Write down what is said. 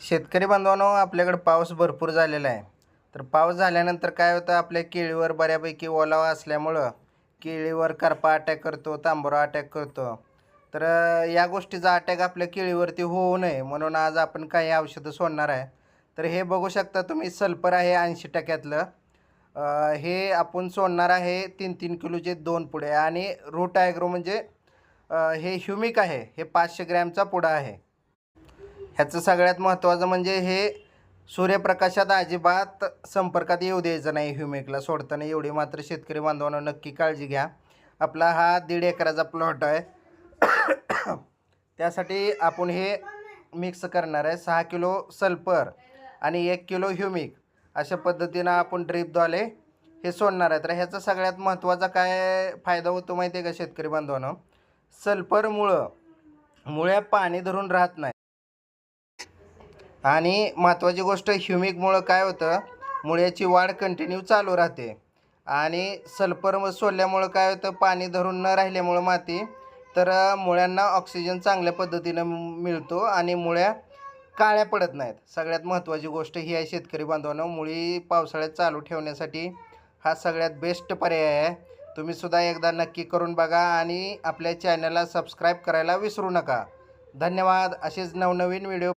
शेतकरी बांधवांनो आपल्याकडे पाऊस भरपूर झालेला आहे. तर पाऊस झाल्यानंतर काय होतं? आपल्या केळीवर बऱ्यापैकी ओलावा असल्यामुळं केळीवर करपा अटॅक करतो तांबरा अटॅक करतो. तर या गोष्टीचा अटॅक आपल्या केळीवरती होऊ नये म्हणून आज आपण काही औषधं सोडणार आहे. तर हे बघू शकता तुम्ही सल्फर आहे ऐंशी टक्क्यातलं. हे आपण सोडणार आहे तीन तीन किलोचे दोन पुढे आणि रूट ॲग्रो म्हणजे हे ह्युमिक आहे. हे पाचशे ग्रॅमचा पुडा आहे. ह्याचं सगळ्यात महत्त्वाचं म्हणजे हे सूर्यप्रकाशात अजिबात संपर्कात येऊ द्यायचं नाही ह्युमेकला सोडताना एवढी मात्र शेतकरी बांधवांना नक्की काळजी घ्या. आपला हा दीड एकराचा प्लॉट आहे. त्यासाठी आपण हे मिक्स करणार आहे. सहा किलो सल्फर आणि एक किलो ह्युमिक अशा पद्धतीनं आपण ड्रीपद्वारे हे सोडणार आहे. तर ह्याचा सगळ्यात महत्त्वाचा काय फायदा होतो माहिती आहे का शेतकरी बांधवानं? सल्फरमुळं मुळ्या पाणी धरून राहत नाही. आणि महत्त्वाची गोष्ट ह्युमिकमुळं काय होतं? मुळ्याची वाढ कंटिन्यू चालू राहते. आणि सल्फर म- सोडल्यामुळं काय होतं? पाणी धरून न राहिल्यामुळं माती तर मुळ्यांना ऑक्सिजन चांगल्या पद्धतीनं मिळतो आणि मुळ्या काळ्या पडत नाहीत. सगळ्यात महत्त्वाची गोष्ट ही आहे शेतकरी बांधवांना मुळी पावसाळ्यात चालू ठेवण्यासाठी हा सगळ्यात बेस्ट पर्याय आहे. तुम्ही सुद्धा एकदा नक्की करून बघा आणि आपल्या चॅनलला सबस्क्राईब करायला विसरू नका. धन्यवाद. असेच नवनवीन व्हिडिओ